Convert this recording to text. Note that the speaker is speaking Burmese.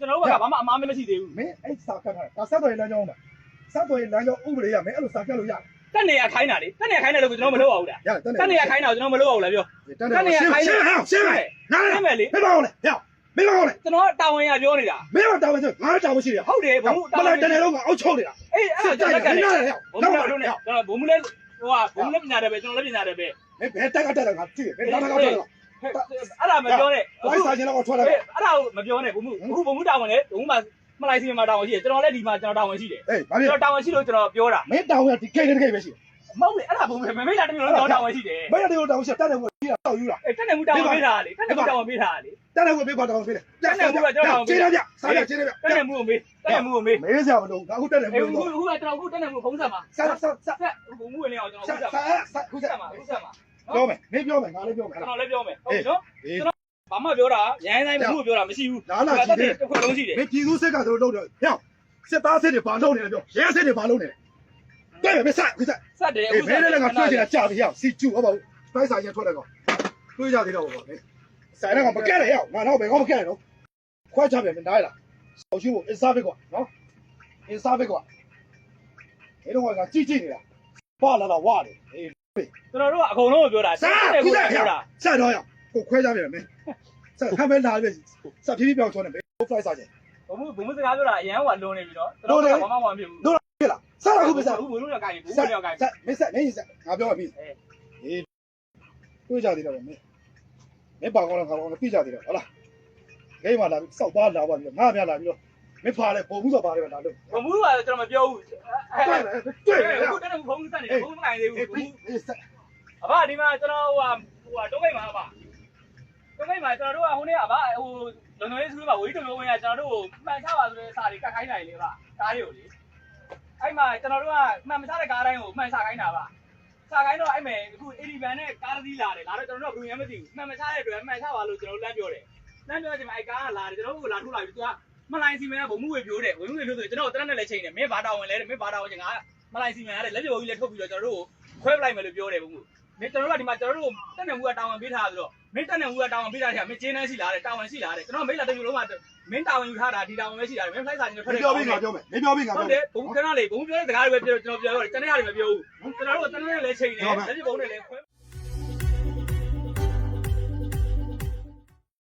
ကျွန်တော်တို့ကဘာမှအမားမရှိသေးဘူးမင်းအဲ့စာကတ်ထားတာဆက်သွယ်လမ်းကြောင်းမှာဆက်သွယ်လမ်းကြောင်းဥပဒေရမင်းအဲ့လိုစာကတ်လို့ရတယ်တက်နေရခိုင်းတာလေတက်နေရခိုင်းတယ်လို့ကျွန်တော်မလုပ်အောင်လားရတယ်တက်နေရခိုင်းတာကိုကျွန်တော်မလုပ်အောင်လားပြောတက်နေရှင်းရှင်းဟောရှင်းမယ်နားရှင်းမယ်လေမင်းမအောင်လေဟောမင်းမအောင်လေကျွန်တော်တာဝန်ရပြောနေတာမင်းမတောင်းမရှိငါတောင်းမရှိရဟုတ်တယ်ဘုံမလိုက်တနေ့လုံးကအောက်ချုပ်နေတာအေးအဲ့ဒါကျွန်တော်လက်ကတယ်နားလေဘုံမလို့နဲ့ကျွန်တော်ဘုံမလဲဟိုကဘုံလည်းပညာတယ်ပဲကျွန်တော်လည်းပညာတယ်ပဲမင်းဘယ်တက်ကတက်တယ်ငါကြည့်မင်းနားကတော့တက်တယ် အဲ့ဒါမပြောနဲ့ဘိုင်းစာချင်းတော့ထွက်လာအဲ့ဒါကိုမပြောနဲ့ဘုံမအခုဘုံမတာဝန်လေဘုံမမလိုက်စီမှာတာဝန်ရှိတယ်ကျွန်တော်လည်းဒီမှာကျွန်တော်တာဝန်ရှိတယ်အေးဘာဖြစ်ကျွန်တော်တာဝန်ရှိလို့ကျွန်တော်ပြောတာမင်းတောင်းရဒီကိတ်တဲ့ကိတ်ပဲရှိမဟုတ်လေအဲ့ဒါဘုံမမေးလာတမျိုးလုံးတာဝန်ရှိတယ်မင်းတို့တောင်းရှိတက်တယ်ကိုကြီးတောက်ယူတာအဲ့တက်နေမှုတာဝန်ပေးတာလေတက်နေမှုတာဝန်ပေးတာလေတက်တယ်ကိုပေးပါတောင်းပေးတယ်ကျေးရပြစားရကျေးရပြတက်နေမှုကိုမေးတက်နေမှုကိုမေးမေးစရာမလိုအခုတက်တယ်အေးမို့ခုလို့ခုကကျွန်တော်ခုတက်နေမှုဖုံးဆက်မှာဆက်ဆက်ဆက်ဆက်ဘုံမှုဝင်နေအောင်ကျွန်တော်ဆက်ခုဆက်ဆက်မှာဆက်ခုခုဆက်ဆက်မှာခုဆက်မှာ ပြောမယ်မင်းပြောမယ်ငါလည်းပြောမယ်ကျွန်တော်လည်းပြောမယ်ဟုတ်ပြီနော်အေးဘာမှပြောတာရိုင်းတိုင်းမှုပြောတာမရှိဘူးလာလာကြည့်တယ်တစ်ခွက်လုံးရှိတယ်မင်းပြည်သူစစ်ကတို့လုပ်တော့ဟဲ့စစ်သားစစ်တွေဘာလုပ်နေလဲပြောရဲစစ်တွေဘာလုပ်နေလဲတဲ့မဆက်ခုဆက်ဆက်တယ်အေးမင်းလည်းငါတွေ့နေတာကြာပြီဟဲ့စီကျူဟုတ်ပါဘူးတိုက်ဆိုင်ရင်ထွက်တယ်ကောတွေ့ကြသေးတော့ဘောဆိုင်တော့မကဲရဟဲ့ငါတော့ဘယ်ကောမကဲရတော့ခွဲချပြန်နားရလားဆောက်ရှိဖို့အစားပဲကွာနော်အစားပဲကွာဒီတော့ကကြည့်ကြည့်နေတာဘာလာလာဝါတယ်အေး ကျွန်တော်တို့ကအကုန်လုံးကိုပြောတာစားတယ်ခုကိုဆက်ပြောတာဆက်တော့ရကိုခွဲကြပြန်မယ်ဆက်ခမ်းမဲလာပြီဆက်ဖြည်းဖြည်းပြောင်းချောနေဘယ်ဖလိုက်စားချင်ဘုံမှုဘုံမှုစကားပြောတာအရန်ဟိုကလွန်နေပြီနော်ကျွန်တော်တို့ကဘာမှမဖြစ်ဘူးဖြစ်လားဆက်လာခုပဲဆက်ဘူးဘုံလို့ရောက်ကိုင်းဘူးဘုံဆက်လို့ရောက်ကိုင်းဆက်မဆက်မင်းဆက်ငါပြောပြီအေးတွေ့ကြသေးတယ်ဗျမင်းမင်းပါကောင်းလားကောင်းလားပြကြသေးတယ်ဟုတ်လားဂိမ်းမှာလာပြီးစောက်သွားလာပါပြီးငါများလာပြီးတော့မင်းဖားလဲပုံမှုဆိုပါတယ်လာလို့ဘုံမှုကကျွန်တော်မပြောဘူးတွေ့တယ်တွေ့တယ်အခုတက်နေဘုံဆက်နေ ဘုံမကိုင်းသေးဘူးအေးအေးဆက်အဘဒီမှာကျွန်တော်ဟိုဟိုတုံးမိတ်မှာအဘတုံးမိတ်မှာကျွန်တော်တို့ကဟိုနေ့ကအဘဟိုလုံလုံလေးစကူးမှာဝေးတုံလုံးဝင်ကကျွန်တော်တို့ကိုမှန်ချပါဆိုတဲ့စာတွေကတ်ခိုင်းနိုင်လေဗျကားတွေကိုလေအဲ့မှာကျွန်တော်တို့ကမှန်မချတဲ့ကားတိုင်းကိုမှန်ချခိုင်းတာဗျစာခိုင်းတော့အဲ့မဲ့အခု80ဘန်နဲ့ကားတစ်စီးလာတယ်လာတော့ကျွန်တော်တို့ကဘယ်မှမသိဘူးမှန်မချတဲ့အတွက်မှန်ချပါလို့ကျွန်တော်လမ်းပြောတယ်လမ်းပြောချိန်မှာအဲ့ကားကလာတယ်ကျွန်တော်တို့ကလာထုတ်လာပြီသူကမလိုင်းစီမန်ကဘုံမှုဝေပြိုးတယ်ဝေမှုဝေပြိုးဆိုကျွန်တော်တက်နဲ့လည်းချိန်တယ်မင်းဘာတောင်းဝင်လဲမင်းဘာတောင်းဝင်ငါ မလိုင်းစီမန်ကလည်းလက်ပြဘုံကြီးလည်းထုတ်ပြီးတော့ကျွန်တော်တို့ကိုခွဲပလိုက်မယ်လို့ပြောတယ်ဘုံမှုမင်းကျွန်တော်တို့ကဒီမှာကျွန်တော်တို့တက်နေမှုကတာဝန်ပေးထားဆိုတော့မင်းတက်နေမှုကတာဝန်ပေးထားတယ်မင်းကျင်းနှန်းရှိလားတဲ့တာဝန်ရှိလားတဲ့ကျွန်တော်မိတ်လာတစ်မျိုးလုံးကမင်းတာဝန်ယူထားတာဒီတာဝန်ပဲရှိတာမင်း flight စာချင်းထွက်မတယ်ပြောပြီးငါပြောမယ်မင်းပြောပြီးငါဟုပြောတ်တယ်ဘုံကျွန်တော်လေဘုံပြောတဲ့စကားတွေပဲပြောကျွန်တော်ပြောရတယ်တနေ့ဟာတွေမပြောဘူးကျွန်တော်တို့ကတနေ့နဲ့လည်းချိန်တယ်လက်ပြဘုံနဲ့လည်းခွဲ